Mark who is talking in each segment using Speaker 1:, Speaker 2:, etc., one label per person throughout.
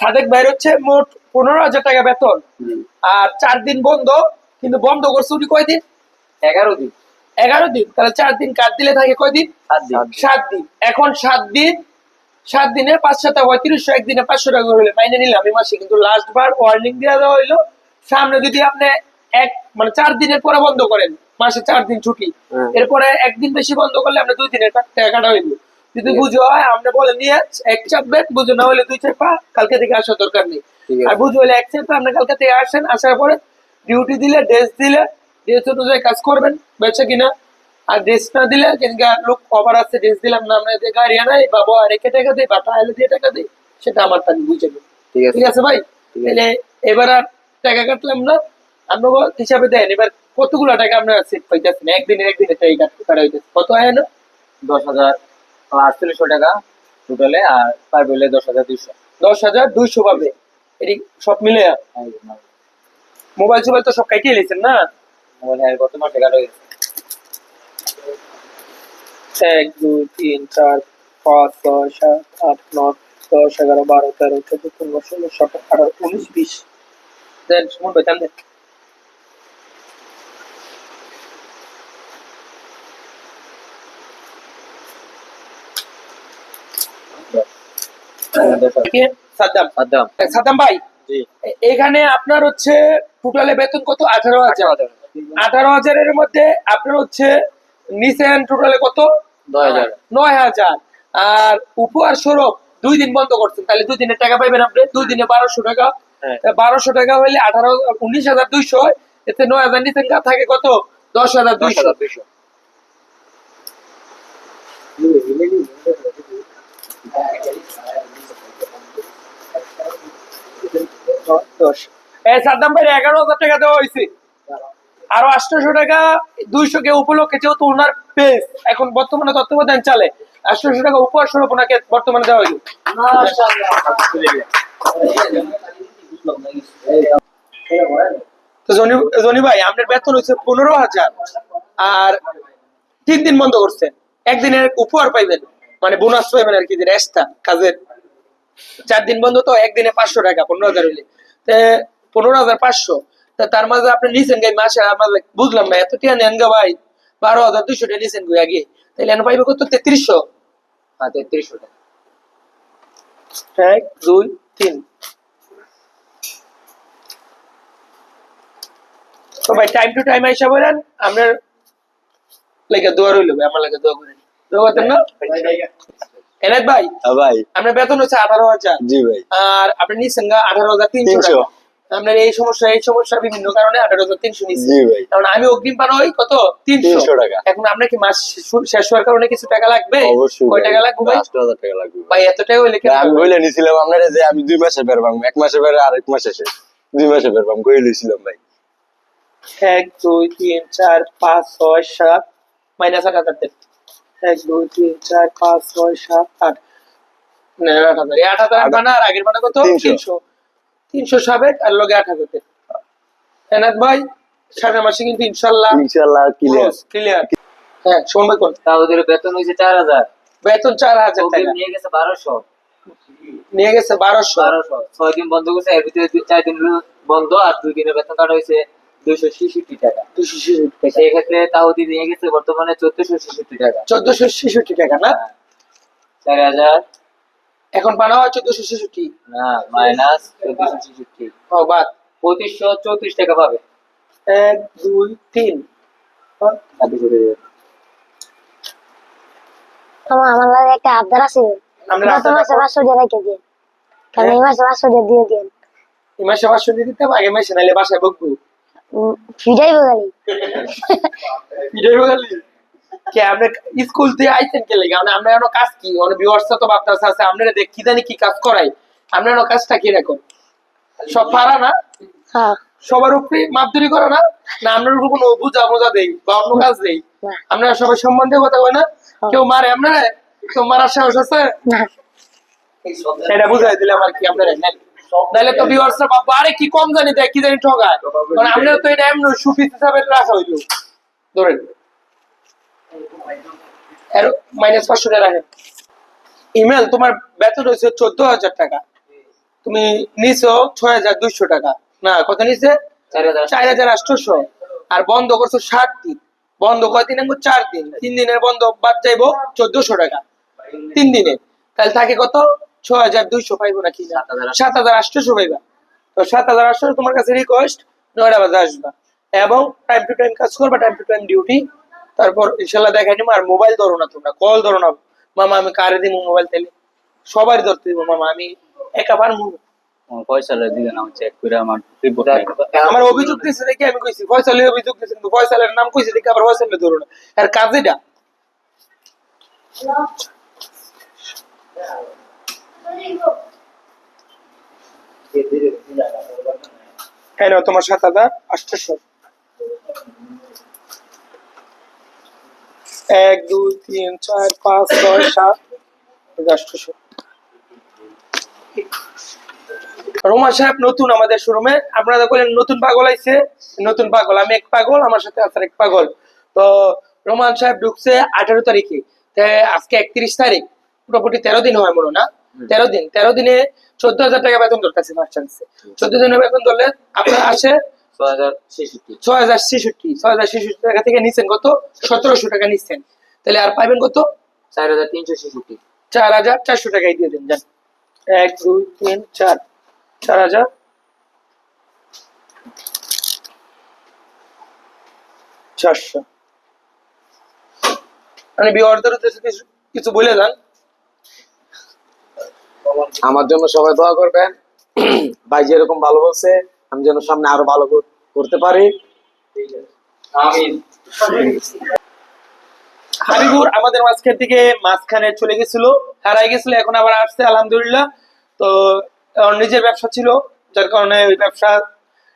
Speaker 1: সাদেক হচ্ছে মোট পনেরো হাজার টাকা বেতন আর চার দিন বন্ধ কিন্তু বন্ধ করছে উনি কয়দিন এগারো দিন এগারো দিন তাহলে চার দিন দিলে থাকে কয়দিন সাত দিন এখন সাত দিন সাত দিনে একদিনে পাঁচশো টাকা হইলে মাইনে নিলাম এই মাসে কিন্তু লাস্ট বার ওয়ার্নিং দেওয়া দেওয়া হইলো সামনে যদি আপনি এক মানে চার দিনের পরে বন্ধ করেন মাসে চার দিন ছুটি হ্যাঁ। এরপরে একদিন বেশি বন্ধ করলে আপনি দুই দিনের টাকাটা কাটা হইলো যদি বুঝো হয় হ্যাঁ, আমরা বলে নিয়ে এক চাপ চাপবে বুঝো না হলে দুই পা কালকে থেকে আসার দরকার নেই আর বুঝো হলে এক চাপা আপনি কালকে থেকে আসেন আসার পরে ডিউটি দিলে ড্রেস দিলে ড্রেস অনুযায়ী কাজ করবেন বেচে কিনা আর ড্রেস না দিলে কিন্তু লোক কভার আছে ড্রেস দিলাম না আমরা গাড়ি আনাই বাবা রেখে টাকা দিই বাটা এলে দিয়ে টাকা দিই সেটা আমার তাকে বুঝে ঠিক ঠিক আছে ভাই তাহলে এবার আর টাকা কাটলাম না আপনাকে হিসাবে দেন এবার কতগুলো টাকা আপনার সেট পাইতেছেন একদিনের একদিনের টাকা কাটা হইতেছে কত হয় না
Speaker 2: দশ হাজার আটচল্লিশশো টাকা টোটালে আর পার বেলে দশ হাজার দুইশো
Speaker 1: দশ হাজার দুইশো পাবে এটি সব মিলে মোবাইল হ্যাঁ, সোবাইল তো সব কাটিয়ে নিয়েছেন না
Speaker 2: মোবাইল হ্যাঁ গত মাসে কাটা হয়েছে
Speaker 1: এক দুই তিন চার পাঁচ ছয় সাত আট নয় দশ এগারো বারো তেরো চোদ্দ পনেরো ষোলো সতেরো আঠারো উনিশ বিশ দেন সুমন ভাই দেন এখানে আপনার হচ্ছে টোটালে বেতন কত আঠারো হাজার আঠারো হাজারের মধ্যে আপনার হচ্ছে নিচে টোটালে কত নয় হাজার আর উপহার স্বরূপ দুই দিন বন্ধ করছেন তাহলে দুই দিনের টাকা পাইবেন আপনি দুই দিনে বারোশো টাকা হ্যাঁ। বারোশো টাকা হইলে আঠারো উনিশ হাজার দুইশো এতে নয় হাজার নিচে থাকে কত দশ হাজার দুইশো সাদ্দাম ভাই এগারো হাজার টাকা দেওয়া হয়েছে আরো আটশোশো টাকা দুইশো কে উপলক্ষে যেহেতু ওনার পেজ এখন বর্তমানে তত্ত্বাবধান চালে আটশোশো টাকা উপহার স্বরূপ ওনাকে বর্তমানে দেওয়া হয়েছে তো আপনার বেতন হচ্ছে পনেরো হাজার আর তিন দিন বন্ধ করছেন উপহার পাইবেন মানে বোনাস পাইবেন আর কি যে কাজের চার দিন বন্ধ তো একদিনে পাঁচশো টাকা পনেরো হাজার হলে পনেরো হাজার পাঁচশো তা তার মাঝে আপনি নিছেন গাই মাসে আমার বুঝলাম নেন গা ভাই বারো হাজার দুইশো টিয়া নিছেন গো আগে তাহলে পাইবে কত তেত্রিশশো হ্যাঁ তেত্রিশশো টাকা এক দুই তিন তো ভাই টাইম টু টাইম আইসা বলেন আপনার লাগে দোয়া রইল ভাই আমার লাগে দোয়া করেন দোয়া করতেন না এনায়ত ভাই ভাই আপনার বেতন হচ্ছে আঠারো হাজার জি ভাই আর আপনি নিচ্ছেন আঠারো হাজার তিনশো আপনার এই সমস্যা এই সমস্যা বিভিন্ন কারণে আঠারো হাজার তিনশো নিচ্ছি কারণ মানে আমি অগ্রিম পার হই কত তিনশো টাকা এখন আপনার কি মাস শেষ হওয়ার কারণে কিছু টাকা লাগবে কয় টাকা লাগবে পাঁচশো হাজার টাকা লাগবে ভাই এত টাকা হইলে
Speaker 2: আমি বলে নিছিলাম আপনার যে আমি দুই মাসে বেরবাম এক মাসে বের আর এক মাসে শেষ দুই মাসে বেরবাম কই লইছিলাম ভাই
Speaker 1: এক দুই তিন চার পাঁচ ছয় সাত মাইনাস আট হাজার এক দুই তিন চার পাঁচ ছয় সাত আট ক্লিয়ার হ্যাঁ
Speaker 2: বেতন হয়েছে চার হাজার
Speaker 1: বেতন চার হাজার
Speaker 2: নিয়ে গেছে বারোশো
Speaker 1: নিয়ে গেছে বারোশো বারোশো
Speaker 2: ছয় দিন বন্ধ করছে চার দিন বন্ধ আর দুই দিনের বেতন কাটা হয়েছে দুশো ছেষট্টি টাকা দুশো ছেষট্টি সেই ক্ষেত্রে তাওদি দিয়ে গেছে বর্তমানে চোদ্দশো ছেষট্টি টাকা
Speaker 1: চোদ্দশো ছেষট্টি টাকা না হ্যাঁ, চার হাজার এখন পানো হয় চোদ্দশো ছেষট্টি
Speaker 2: না মাইনাস চোদ্দশো ছেষট্টি
Speaker 1: ও বাদ পঁচিশশো চৌত্রিশ টাকা পাবে এক দুই তিন হ্যাঁ,
Speaker 3: আমার আমার একটা আবদার আছে গত মাসে পাঁচশো দিয়ে রেখে দিন হ্যাঁ। এই মাসে পাঁচশো দিয়ে দিয়ে
Speaker 1: এই মাসে পাঁচশো দিয়ে দিতে আগের মাসে নাহলে বাসায় বকবো ফিরাই কে স্কুল থেকে আইছেন কে লাগে আমরা কাজ কি তো আছে দেখি জানি কি কাজ করাই কাজটা কি সব পারা না হ্যাঁ। সবার উপরে মাপদুরি করে না না আপনার উপর কোনো বুঝা বোঝা দেই বা অন্য কাজ দেই আপনারা সবাই সম্বন্ধে কথা বলে না হ্যাঁ। কেউ মারে আপনারা কেউ মারার সাহস আছে এটা বুঝাই দিলে আর কি আপনারা তাহলে তো ভিউয়ার্সরা আরে কি কম জানি কি জানি কারণ আমরা তো এটা এমন হিসাবে রাখা হইলো ধরেন মাইনাস ইমেল তোমার বেতন হাজার টাকা তুমি নিছো দুইশো টাকা না কত নিছে চার হাজার আর বন্ধ করছো সাত দিন বন্ধ কয় দিন চার দিন তিন দিনের বন্ধ বাদ যাইবো চোদ্দশো টাকা তিন দিনে তাহলে থাকে কত ছয় হাজার দুইশো পাইবো নাকি সাত হাজার আটশোশো পাইবা তো সাত হাজার আটশোশো তোমার কাছে রিকোয়েস্ট নয়টা এবং টাইম টু টাইম কাজ করবা টাইম টু টাইম ডিউটি তারপর ইনশাল্লাহ দেখাই নিবো আর মোবাইল ধরো না তোমরা কল ধরো না মামা আমি কারে দিব মোবাইল তাইলে সবার ধরতে দিব মামা আমি একা পারবো
Speaker 2: ফয়সাল দিলেন
Speaker 1: আমার অভিযোগ দিয়েছে দেখি আমি কইছি ফয়সালের অভিযোগ দিয়েছে কিন্তু ফয়সালের নাম কইছে দেখি আবার ফয়সালের ধরো না আর কাজেটা হ্যাঁ তোমার সাত হাজার আটশো এক দুই তিন চার পাঁচ ছয় সাত রোমা সাহেব নতুন আমাদের শোরুমে আপনারা বলেন নতুন পাগল আইছে নতুন পাগল আমি এক পাগল আমার সাথে আছে এক পাগল তো রোমান সাহেব ঢুকছে আঠারো তারিখে আজকে একত্রিশ তারিখ মোটামুটি তেরো দিন হয় মনে না তেরো দিন তেরো দিনে চোদ্দ হাজার টাকা বেতন ধরতেছে ফার্স্ট চান্সে চোদ্দ দিনে বেতন ধরলে আপনার আসে ছয় হাজার ছেষট্টি ছয় হাজার ছেষট্টি টাকা থেকে নিচ্ছেন কত সতেরোশো টাকা নিচ্ছেন তাহলে আর পাইবেন কত
Speaker 2: চার হাজার তিনশো ছেষট্টি
Speaker 1: চার হাজার চারশো টাকায় দিয়ে দেন যান এক দুই তিন চার চার হাজার চারশো মানে বিয়ে অর্ডার কিছু বলে যান আমার জন্য সবাই দোয়া করবেন ভাই যেরকম ভালো বলছে আমি যেন সামনে আরো ভালো করতে পারি হাবিবুর আমাদের মাঝখান থেকে মাঝখানে চলে গেছিল হারাই গেছিল এখন আবার আসছে আলহামদুলিল্লাহ তো নিজের ব্যবসা ছিল যার কারণে ওই ব্যবসা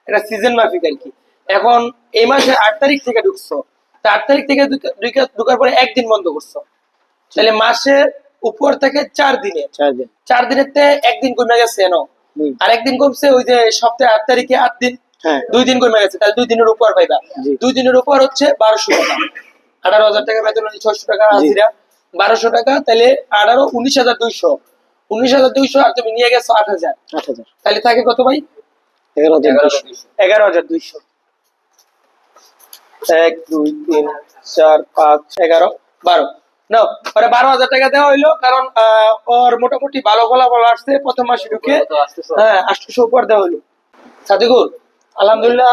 Speaker 1: এটা সিজন মাফিক আর কি এখন এই মাসে আট তারিখ থেকে ঢুকছো আট তারিখ থেকে ঢুকার পরে একদিন বন্ধ করছো তাহলে মাসে উপর থেকে চার দিনে চার দিনের তে একদিন কমে গেছে এন আর একদিন কমছে ওই যে সপ্তাহে আট তারিখে আট দিন হ্যাঁ। দুই দিন কমে গেছে তাহলে দুই দিনের উপর পাইবা দুই দিনের উপর হচ্ছে বারোশো টাকা আঠারো হাজার টাকা বেতন ছয়শো টাকা হাজিরা বারোশো টাকা তাহলে আঠারো উনিশ হাজার দুইশো উনিশ হাজার দুইশো আর তুমি নিয়ে গেছো আট হাজার তাহলে থাকে কত ভাই এগারো হাজার দুইশো এক দুই তিন চার পাঁচ এগারো বারো নাও বারো হাজার টাকা দেওয়া হইলো কারণ ওর মোটামুটি ভালো ফলাফল আসছে প্রথম মাসে ঢুকে হ্যাঁ আটশোশো উপর দেওয়া হইলো সাদিকুল আলহামদুলিল্লাহ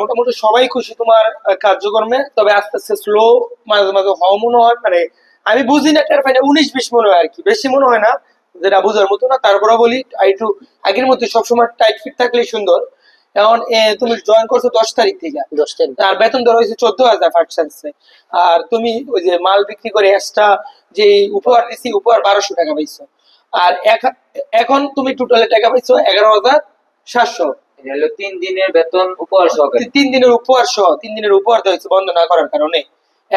Speaker 1: মোটামুটি সবাই খুশি তোমার কার্যক্রমে তবে আস্তে আস্তে স্লো মাঝে মাঝে হওয়া মনে হয় মানে আমি বুঝি না টার ফাইনাল উনিশ বিশ মনে হয় আর কি বেশি মনে হয় না যেটা বোঝার মতো না তারপরে বলি একটু আগের মধ্যে সবসময় টাইট ফিট থাকলে সুন্দর এখন তুমি জয়েন করছো দশ তারিখ থেকে দশ তারিখ আর বেতন ধরো হয়েছে চোদ্দ হাজার ফার্স্ট চান্সে আর তুমি ওই যে মাল বিক্রি করে এক্সট্রা যে উপহার দিছি উপহার বারোশো টাকা পাইছো আর এখন তুমি টোটালে টাকা পাইছো এগারো হাজার সাতশো
Speaker 2: তিন দিনের বেতন উপহার সহ
Speaker 1: তিন দিনের উপহার সহ তিন দিনের উপহার দেওয়া হয়েছে বন্ধ না করার কারণে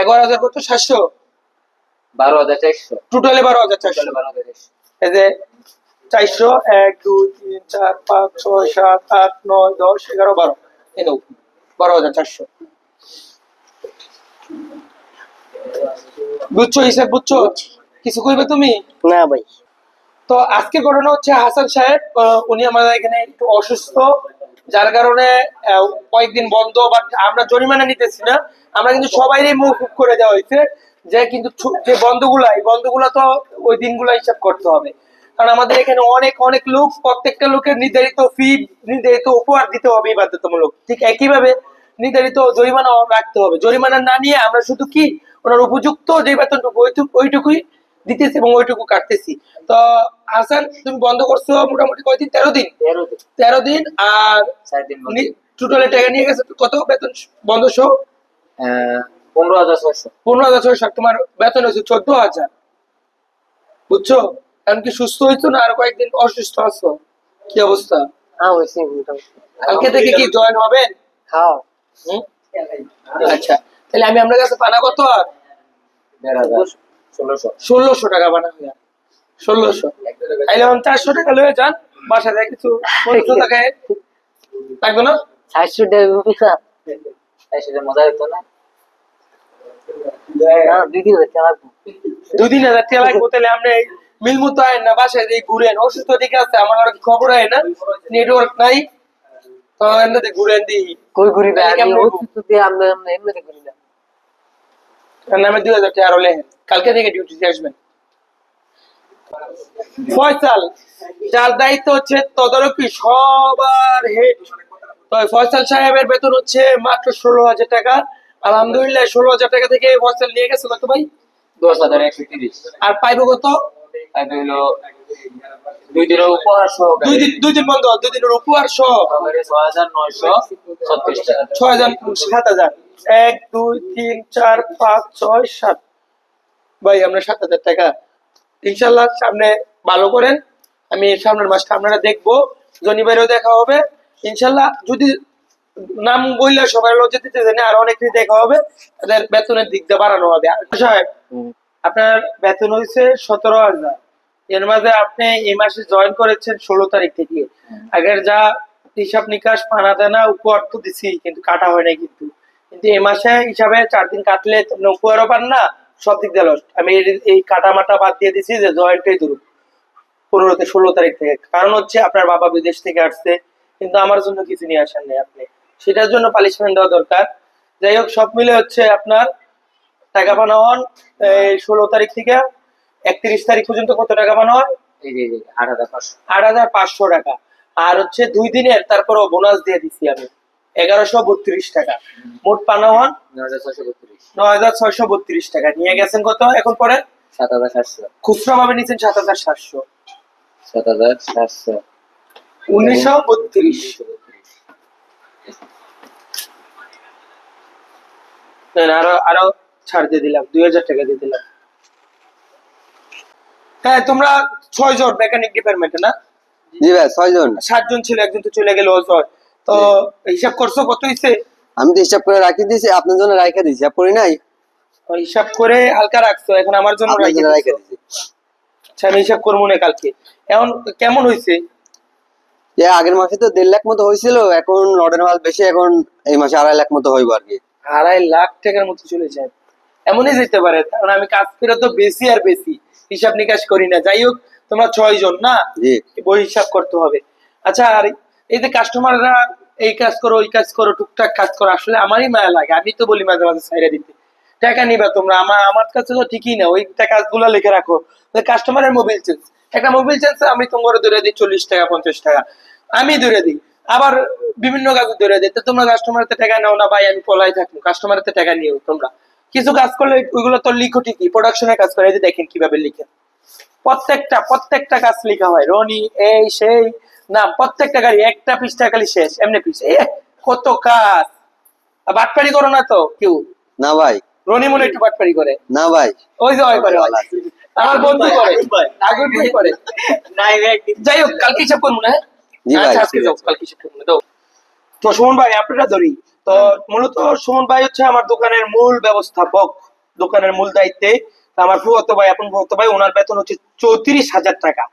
Speaker 1: এগারো হাজার কত সাতশো
Speaker 2: বারো হাজার চারশো
Speaker 1: টোটালে বারো হাজার চারশো বারো হাজার চারশো এই যে চারশো এক দুই তিন চার পাঁচ ছয় সাত আট নয় দশ এগারো বারো বারো হাজার চারশো বুঝছো বুঝছো কিছু কইবে তুমি না ভাই তো আজকে ঘটনা হচ্ছে হাসান সাহেব উনি আমাদের এখানে একটু অসুস্থ যার কারণে কয়েকদিন বন্ধ বাট আমরা জরিমানা নিতেছি না আমরা কিন্তু সবাইরই মুখ করে দেওয়া হয়েছে যে কিন্তু যে বন্ধগুলা এই বন্ধগুলা তো ওই দিনগুলা হিসাব করতে হবে কারণ আমাদের এখানে অনেক অনেক লোক প্রত্যেকটা লোকের নির্ধারিত ফি নির্ধারিত উপহার দিতে হবে বাধ্যতামূলক ঠিক একইভাবে নির্ধারিত জরিমানা রাখতে হবে জরিমানা না নিয়ে আমরা শুধু কি ওনার উপযুক্ত যে বেতনটুকু ওইটুকুই দিতেছি এবং ওইটুকু কাটতেছি তো আসান তুমি বন্ধ করছো মোটামুটি কয়দিন তেরো দিন তেরো দিন আর টোটালে টাকা নিয়ে গেছে কত বেতন বন্ধ শো
Speaker 2: পনেরো হাজার ছয়শো
Speaker 1: পনেরো হাজার ছয়শো তোমার বেতন হয়েছে চোদ্দ হাজার বুঝছো কালকে সুস্থ হইতো না আর কয়েকদিন অসুস্থ আছো কি অবস্থা হ্যাঁ, কালকে থেকে কি জয়েন হ্যাঁ। হবে হ্যাঁ। আচ্ছা তাহলে আমি আপনার কাছে পানা কত আর ষোলোশো টাকা পানা ষোলোশো তাইলে আমি চারশো টাকা লয়ে যান বাসা থেকে কিছু না
Speaker 2: চারশো টাকা মজা হতো না দুদিন হাজার টাকা লাগবো
Speaker 1: দুদিন হাজার টাকা লাগবো তাহলে আমরা না বাসায় দিয়ে ঘুরেন অসুস্থ ঠিক আছে আমার আর খবর হয় না নেটওয়ার্ক নাই তো এমনিতে ঘুরেন
Speaker 2: কই ঘুরি না অসুস্থ দিয়ে আমরা এমনিতে ঘুরি না
Speaker 1: দুই হাজার টাকা কালকে থেকে আসবেন ফয়সাল যার দায়িত্ব হচ্ছে তদারকি সবার হেড তো ফয়সাল সাহেবের বেতন হচ্ছে মাত্র ষোলো হাজার টাকা আলহামদুলিল্লাহ ষোলো হাজার টাকা থেকে ফয়সাল নিয়ে গেছে কত ভাই
Speaker 2: দশ হাজার একশো তিরিশ আর পাইবো কত ইনশাল্লাহ
Speaker 1: সামনে ভালো করেন আমি সামনের মাসটা আপনারা দেখবো জনি দেখা হবে ইনশাল্লাহ যদি নাম বললে সবাই লজ্জা দিতে জানি আর অনেকেই দেখা হবে তাদের বেতনের দিক দিয়ে বাড়ানো হবে আপনার বেতন হয়েছে সতেরো হাজার এর মাঝে আপনি এই মাসে জয়েন করেছেন ষোলো তারিখ থেকে আগের যা হিসাব নিকাশ পানা দেনা উপহার তো দিছি কিন্তু কাটা হয় নাই কিন্তু কিন্তু এ মাসে হিসাবে চার দিন কাটলে আপনি উপ পান না সব দিক দিয়ে লস্ট আমি এই কাটা মাটা বাদ দিয়ে দিছি যে জয়েন্টই ধরুন পনেরোতে ষোলো তারিখ থেকে কারণ হচ্ছে আপনার বাবা বিদেশ থেকে আসছে কিন্তু আমার জন্য কিছু নিয়ে আসেন নাই আপনি সেটার জন্য পালিশমেন্ট দেওয়া দরকার যাই হোক সব মিলে হচ্ছে আপনার টাকা পানো হন ষোলো তারিখ থেকে একত্রিশ তারিখ পর্যন্ত কত টাকা পানো হয় আট হাজার পাঁচশো টাকা আর হচ্ছে দুই দিনের তারপরে বোনাস দিয়ে দিচ্ছি আমি এগারোশো বত্রিশ টাকা মোট পানো হন নয় হাজার ছয়শো বত্রিশ টাকা নিয়ে গেছেন কত এখন পরে
Speaker 2: সাত হাজার সাতশো
Speaker 1: খুচরো ভাবে নিচ্ছেন সাত হাজার সাতশো
Speaker 2: সাত হাজার সাতশো
Speaker 1: উনিশশো বত্রিশ আরো আরো ছাড় দিয়ে দিলাম দুই হাজার টাকা দিয়ে দিলাম হ্যাঁ তোমরা ছয় জন মেকানিক ডিপার্টমেন্টে না
Speaker 2: জি ভাই ছয় জন
Speaker 1: সাত জন ছিল একজন তো চলে গেল অজয় তো হিসাব করছো কত হয়েছে
Speaker 2: আমি তো হিসাব করে রাখি দিয়েছি আপনার জন্য রাখা দিয়েছি হিসাব করি নাই
Speaker 1: হিসাব করে হালকা রাখছো এখন আমার জন্য রাখা দিয়েছি আচ্ছা আমি হিসাব করবো না কালকে এখন কেমন হইছে
Speaker 2: আগের মাসে তো দেড় লাখ মতো হয়েছিল এখন লডের মাল বেশি এখন এই মাসে আড়াই লাখ মতো হইব আর কি
Speaker 1: আড়াই লাখ টাকার মতো চলে যায় এমনই যেতে পারে কারণ আমি কাজ ফেরত বেশি আর বেশি হিসাব নিকাশ করি না যাই হোক তোমরা ছয় জন না বই হিসাব করতে হবে আচ্ছা আর এই যে কাস্টমাররা এই কাজ করো ওই কাজ করো টুকটাক কাজ করো আসলে আমারই মায়া লাগে আমি তো বলি মাঝে মাঝে সাইরা দিতে টাকা নিবা তোমরা আমার আমার কাছে তো ঠিকই না ওই কাজগুলো লিখে রাখো কাস্টমারের মোবিল চেঞ্জ একটা মোবিল চেঞ্জ আমি তোমার ধরে দিই চল্লিশ টাকা পঞ্চাশ টাকা আমি ধরে দিই আবার বিভিন্ন কাজে ধরে দিই তো তোমরা কাস্টমারতে টাকা নাও না ভাই আমি পলাই থাকবো কাস্টমারতে টাকা নিও তোমরা কিছু কাজ করলে ওইগুলো তো লিখো ঠিকই প্রোডাকশনের কাজ করে এই যে দেখেন কিভাবে লিখে প্রত্যেকটা প্রত্যেকটা কাজ লেখা হয় রনি এই সেই না প্রত্যেকটা গাড়ি একটা পৃষ্ঠা খালি শেষ এমনি পিস কত কাজ বাটপারি করো না তো কেউ না ভাই রনি মনে একটু বাটপারি করে না ভাই ওই যে ওই করে আমার বন্ধু করে আগুন করে যাই হোক কালকে হিসাব করবো না হ্যাঁ?
Speaker 2: জি ভাই আচ্ছা, আজকে যাও কালকে হিসাব করবো
Speaker 1: তো সুমন ভাই আপনারা ধরি তো মূলত সুমন ভাই হচ্ছে আমার দোকানের মূল ব্যবস্থাপক দোকানের মূল দায়িত্বে আমার ফুয়ত ভাই এখন ফুয়ত ভাই ওনার বেতন হচ্ছে চৌত্রিশ হাজার টাকা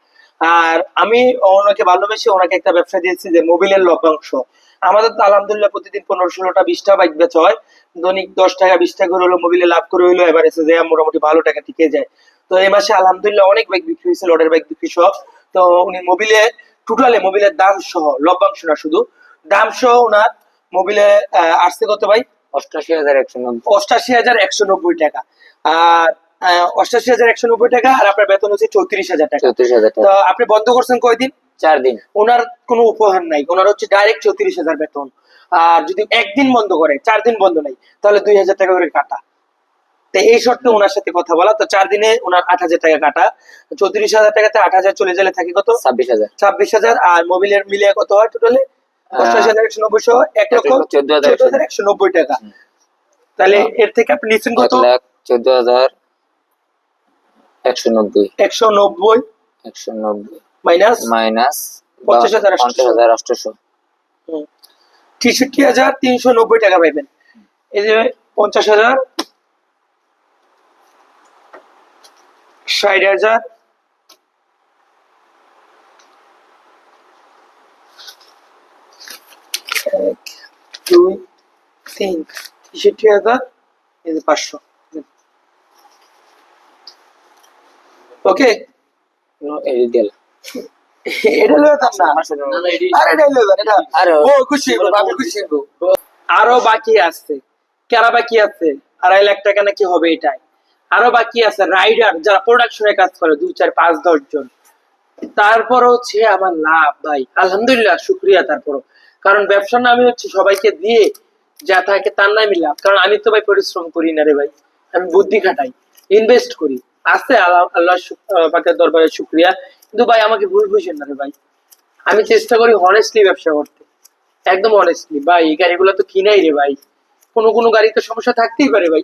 Speaker 1: আর আমি ওনাকে ভালোবেসে ওনাকে একটা ব্যবসা দিয়েছি যে মোবিলের লভ্যাংশ আমাদের তো আলহামদুলিল্লাহ প্রতিদিন পনেরো ষোলোটা বিশটা বাইক বেচা হয় দৈনিক দশ টাকা বিশ টাকা করে হলো মোবিলে লাভ করে হইলো এবার এসে যে মোটামুটি ভালো টাকা টিকে যায় তো এই মাসে আলহামদুলিল্লাহ অনেক বাইক বিক্রি হয়েছে লডের বাইক বিক্রি সব তো উনি মোবিলে টোটালে মোবিলের দাম সহ লভ্যাংশ না শুধু দাম সহ ওনার মোবিলে আসছে কত ভাই অষ্টাশি হাজার একশো নব্বই টাকা আর অষ্টাশি হাজার একশো নব্বই টাকা আর আপনার বেতন হচ্ছে চৌত্রিশ হাজার টাকা আপনি বন্ধ করছেন কয়দিন চার দিন ওনার উপহার নাই ওনার হচ্ছে ডাইরেক্ট চৌত্রিশ হাজার বেতন আর যদি একদিন বন্ধ করে চার দিন বন্ধ নাই তাহলে দুই হাজার টাকা করে কাটা তো এই শর্তে ওনার সাথে কথা বলা তো চার দিনে ওনার আট হাজার টাকা কাটা চৌত্রিশ হাজার টাকাতে আট হাজার চলে গেলে থাকে কত ছাব্বিশ হাজার ছাব্বিশ হাজার আর মোবিলের মিলিয়ে কত হয় টোটালে অষ্টআশি হাজার একশো নব্বইশো এক লক্ষ চোদ্দ হাজার একশো নব্বই টাকা তাহলে এর থেকে আপনি নিচ্ছেন কত
Speaker 2: লাখ চোদ্দ হাজার একশো নব্বই
Speaker 1: একশো নব্বই
Speaker 2: একশো নব্বই মাইনাস মাইনাস পঞ্চাশ হাজার পঞ্চাশ হাজার আটশোশো
Speaker 1: ছেষট্টি হাজার তিনশো নব্বই টাকা পাইবেন এই যে পঞ্চাশ হাজার ষাট হাজার তিন তেষট্টি হাজার এই পাঁচশো ওকে আরো বাকি আছে কেরা বাকি আছে আড়াই লাখ টাকা নাকি হবে এটাই আরো বাকি আছে রাইডার যারা প্রোডাকশনে কাজ করে দুই চার পাঁচ দশ জন তারপর হচ্ছে আমার লাভ ভাই আলহামদুলিল্লাহ শুক্রিয়া তারপর কারণ ব্যবসার নামে হচ্ছে সবাইকে দিয়ে যা থাকে তার নামই লাভ কারণ আমি তো ভাই পরিশ্রম করি না রে ভাই আমি বুদ্ধি খাটাই ইনভেস্ট করি আস্তে আল্লাহ আল্লাহ পাকের দরবারে শুক্রিয়া কিন্তু ভাই আমাকে ভুল বুঝেন না রে ভাই আমি চেষ্টা করি অনেস্টলি ব্যবসা করতে একদম অনেস্টলি ভাই এই গাড়িগুলো তো কিনাই রে ভাই কোনো কোনো তো সমস্যা থাকতেই পারে ভাই